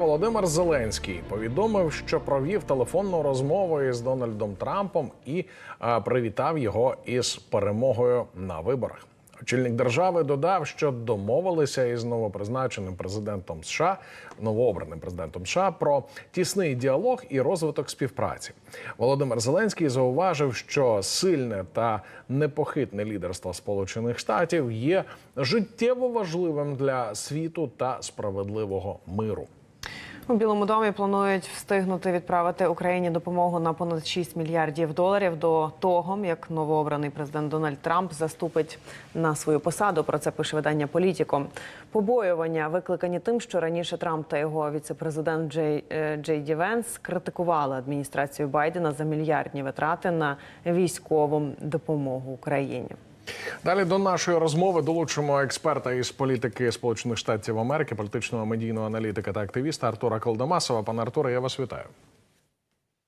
Володимир Зеленський повідомив, що провів телефонну розмову із Дональдом Трампом і е, привітав його із перемогою на виборах. Очільник держави додав, що домовилися із новопризначеним президентом США, новообраним президентом США про тісний діалог і розвиток співпраці. Володимир Зеленський зауважив, що сильне та непохитне лідерство Сполучених Штатів є життєво важливим для світу та справедливого миру. У Білому домі планують встигнути відправити Україні допомогу на понад 6 мільярдів доларів до того, як новообраний президент Дональд Трамп заступить на свою посаду. Про це пише видання Політіко. Побоювання викликані тим, що раніше Трамп та його віцепрезидент Джей е, Джей Ді Венс критикували адміністрацію Байдена за мільярдні витрати на військову допомогу Україні. Далі до нашої розмови долучимо експерта із політики Сполучених Штатів Америки, політичного медійного аналітика та активіста Артура Колдомасова. Пане Артуре, я вас вітаю.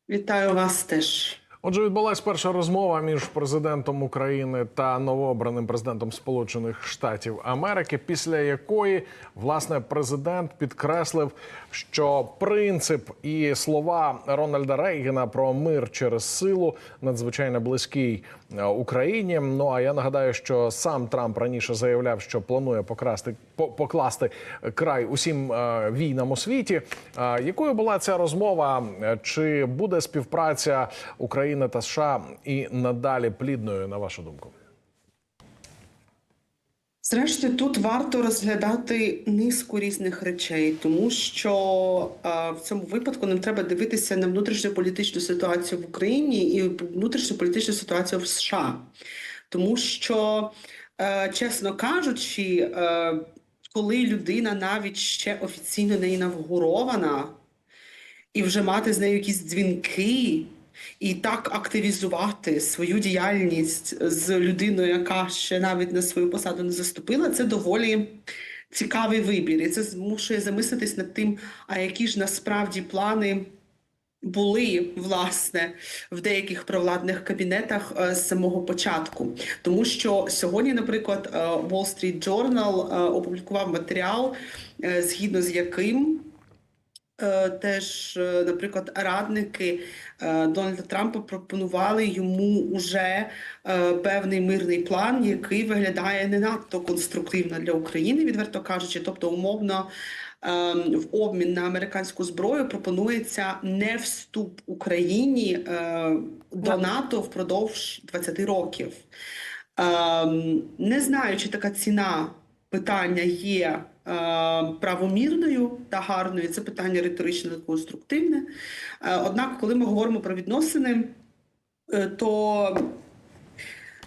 Вітаю вас теж. Отже, відбулася перша розмова між президентом України та новообраним президентом Сполучених Штатів Америки, після якої власне президент підкреслив, що принцип і слова Рональда Рейгена про мир через силу надзвичайно близький е, Україні. Ну а я нагадаю, що сам Трамп раніше заявляв, що планує покрасти покласти край усім е, війнам у світі. Е, Якою була ця розмова? Чи буде співпраця України та США і надалі плідною, на вашу думку? Зрештою, тут варто розглядати низку різних речей, тому що е, в цьому випадку нам треба дивитися на внутрішньополітичну ситуацію в Україні і внутрішньополітичну ситуацію в США. Тому що, е, чесно кажучи, е, коли людина навіть ще офіційно не інавгурована, і вже мати з нею якісь дзвінки, і так активізувати свою діяльність з людиною, яка ще навіть на свою посаду не заступила, це доволі цікавий вибір. І це змушує замислитись над тим, а які ж насправді плани. Були власне в деяких провладних кабінетах е, з самого початку, тому що сьогодні, наприклад, е, Wall Street Journal е, опублікував матеріал, згідно з яким Теж, е, наприклад, радники е, Дональда Трампа пропонували йому уже е, певний мирний план, який виглядає не надто конструктивно для України, відверто кажучи. Тобто, умовно, е, в обмін на американську зброю пропонується не вступ Україні е, до НАТО впродовж 20 років. Ем, Не знаю, чи така ціна питання є е, правомірною та гарною. Це питання риторичне та конструктивне. Е, Однак, коли ми говоримо про відносини, е, то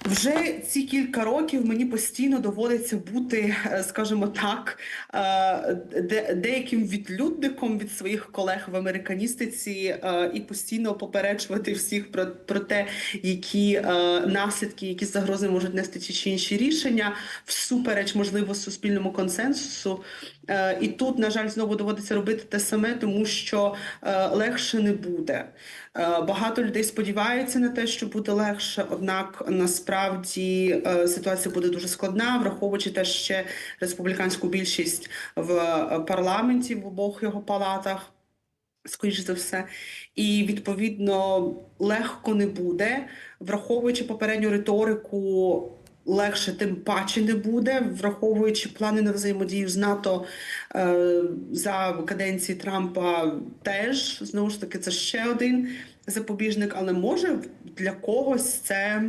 вже ці кілька років мені постійно доводиться бути, е, скажімо так, е, де- деяким відлюдником від своїх колег в американістиці е, і постійно попереджувати всіх про, про те, які наслідки, які загрози можуть нести ті чи інші рішення, всупереч можливо суспільному консенсусу. І тут, на жаль, знову доводиться робити те саме, тому що легше не буде. Багато людей сподіваються на те, що буде легше, однак насправді е, ситуація буде дуже складна, враховуючи те ще республіканську більшість в е, парламенті в обох його палатах. Скоріше за все, і відповідно легко не буде, враховуючи попередню риторику, легше тим паче не буде, враховуючи плани на взаємодію з НАТО е, за каденції Трампа, теж знову ж таки це ще один запобіжник, але може для когось це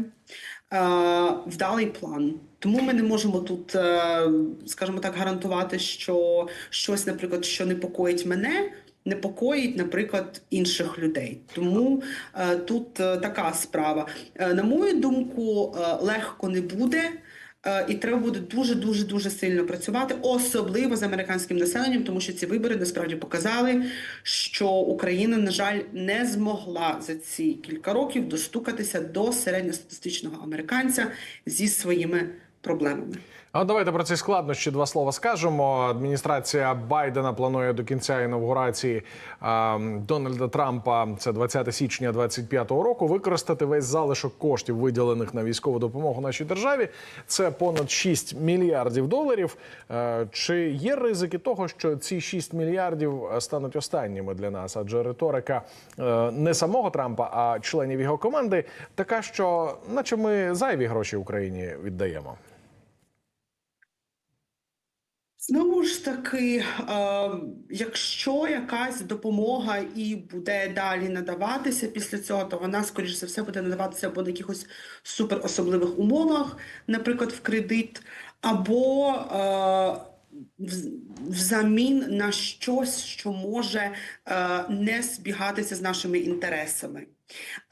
вдалий план. Тому ми не можемо тут, е, скажімо так, гарантувати, що щось, наприклад, що непокоїть мене, непокоїть, наприклад, інших людей. Тому е, тут е, така справа. Е, на мою думку, е, легко не буде. Е, І треба буде дуже дуже дуже сильно працювати, особливо з американським населенням, тому що ці вибори насправді показали, що Україна, на жаль, не змогла за ці кілька років достукатися до середньостатистичного американця зі своїми проблемами. А давайте про ці складнощі два слова скажемо. Адміністрація Байдена планує до кінця інавгурації а, Дональда Трампа, це 20 січня 2025 року, використати весь залишок коштів, виділених на військову допомогу нашій державі. Це понад 6 мільярдів доларів. Е, Чи є ризики того, що ці 6 мільярдів е, стануть останніми для нас? Адже риторика е, не самого Трампа, а членів його команди така, що наче ми зайві гроші Україні віддаємо. Знову ж таки, е, якщо якась допомога і буде далі надаватися після цього, то вона, скоріш за все, буде надаватися або на якихось суперособливих умовах, наприклад, в кредит, або е, взамін на щось, що може е, не збігатися з нашими інтересами.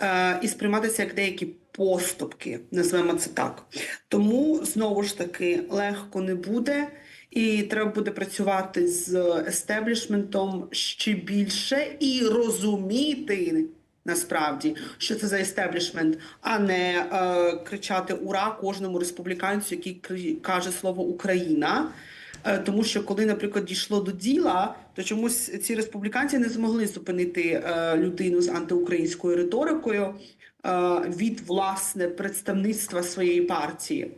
Е, і сприйматися як деякі поступки, назвемо це так. Тому знову ж таки легко не буде, і треба буде працювати з естеблішментом ще більше і розуміти. Насправді, що це за естеблішмент, а не е, кричати ура кожному республіканцю, який каже слово Україна. Е, Тому що коли, наприклад, дійшло до діла, то чомусь ці республіканці не змогли зупинити е, людину з антиукраїнською риторикою е, від власне представництва своєї партії.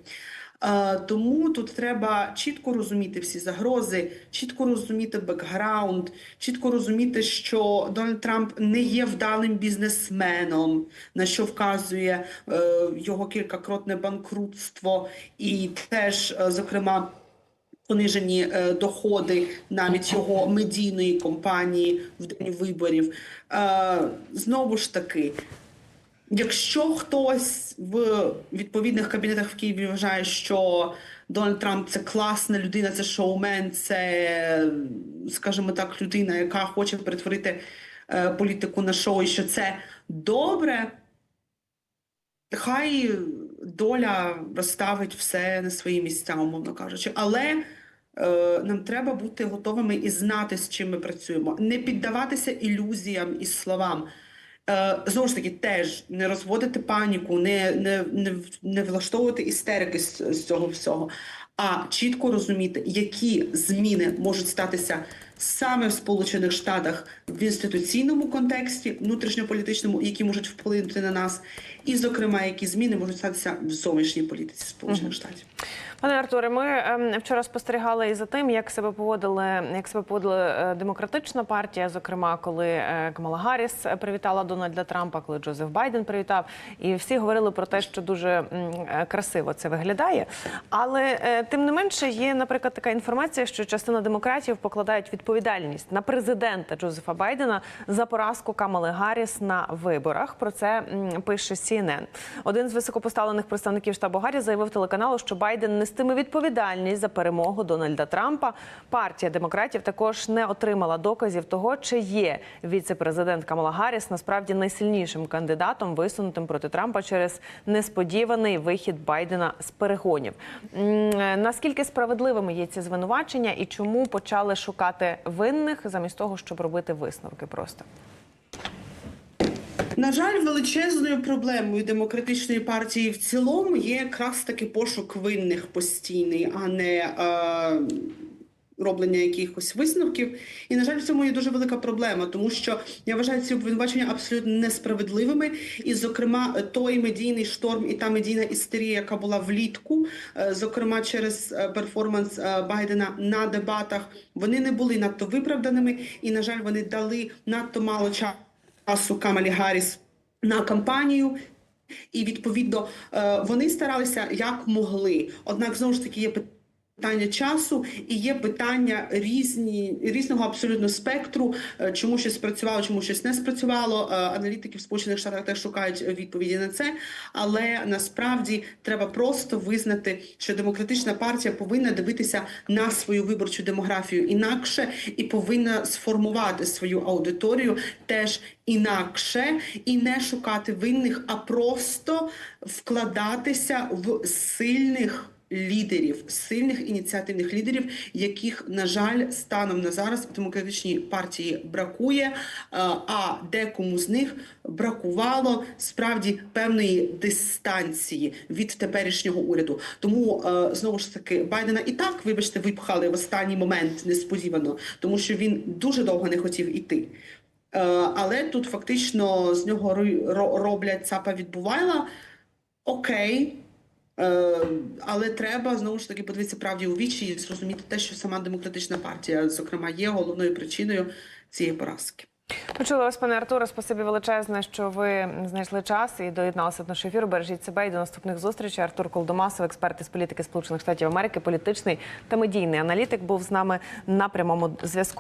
Тому тут треба чітко розуміти всі загрози, чітко розуміти бекграунд, чітко розуміти, що Дональд Трамп не є вдалим бізнесменом, на що вказує е, його кількакротне банкрутство, і теж, е, зокрема, понижені е, доходи навіть його медійної компанії в день виборів. Знову ж таки, якщо хтось в відповідних кабінетах в Києві вважає, що Дональд Трамп це класна людина, це шоумен, це, скажімо так, людина, яка хоче перетворити е, політику на шоу, і що це добре. Хай доля розставить все на свої місця, умовно кажучи. Але е, нам треба бути готовими і знати, з чим ми працюємо, не піддаватися ілюзіям і словам. Е, знову ж таки, теж не розводити паніку, не, не, не, не влаштовувати істерики з, з цього всього, а чітко розуміти, які зміни можуть статися саме в Сполучених Штатах в інституційному контексті, внутрішньополітичному, які можуть вплинути на нас, і, зокрема, які зміни можуть статися в зовнішній політиці Сполучених Штатів. Пане Артуре, ми ем, вчора спостерігали і за тим, як себе поводили, як себе поводила е, демократична партія, зокрема, коли е, Камала Гарріс е, привітала Дональда Трампа, коли Джозеф Байден привітав, і всі говорили про те, що дуже красиво це виглядає. Але тим не менше є, наприклад, така інформація, що частина демократів покладають відповідальність на президента Джозефа Байдена за поразку Камали Гарріс на виборах. Про це пише CNN. Один з високопоставлених представників штабу Гарріс заявив телеканалу, що Байден нестиме відповідальність за перемогу Дональда Трампа. Партія демократів також не отримала доказів того, чи є віце-президент Камала Гарріс насправді найсильнішим кандидатом, висунутим проти Трампа через несподіваний вихід Байдена з перегонів. Е, Наскільки справедливими є ці звинувачення і чому почали шукати винних замість того, щоб робити висновки? Просто На жаль, величезною проблемою демократичної партії в цілому є якраз таки пошук винних постійний, а не е, роблення якихось висновків. І на жаль, в цьому є дуже велика проблема, тому що я вважаю ці обвинувачення абсолютно несправедливими. І, зокрема, той медійний шторм і та медійна істерія, яка була влітку, е, зокрема через е, перформанс е, Байдена на дебатах, вони не були надто виправданими, і на жаль, вони дали надто мало часу Камалі Гарріс на кампанію. І відповідно е, вони старалися як могли. Однак знову ж таки є питання часу і є питання різні різного абсолютно спектру, е, чому щось спрацювало, чому щось не спрацювало. Е, Аналітики в Сполучених Штатах теж шукають відповіді на це. Але насправді треба просто визнати, що демократична партія повинна дивитися на свою виборчу демографію інакше і повинна сформувати свою аудиторію теж інакше і не шукати винних, а просто вкладатися в сильних лідерів, сильних ініціативних лідерів, яких, на жаль, станом на зараз в демократичній партії бракує, е, а декому з них бракувало справді певної дистанції від теперішнього уряду. Тому е, знову ж таки Байдена і так, вибачте, випхали в останній момент несподівано, тому що він дуже довго не хотів іти. Е, Але тут фактично з нього роблять цапа відбувайла. Окей. Е, але треба знову ж таки подивитися правді у вічі і зрозуміти те, що сама демократична партія, зокрема, є головною причиною цієї поразки. Почули вас, пане Артуре. Спасибі величезне, що ви знайшли час і доєдналися до нашого ефіру. Бережіть себе і до наступних зустрічей. Артур Колдомасов, експерт із політики Сполучених Штатів Америки, політичний та медійний аналітик, був з нами на прямому зв'язку.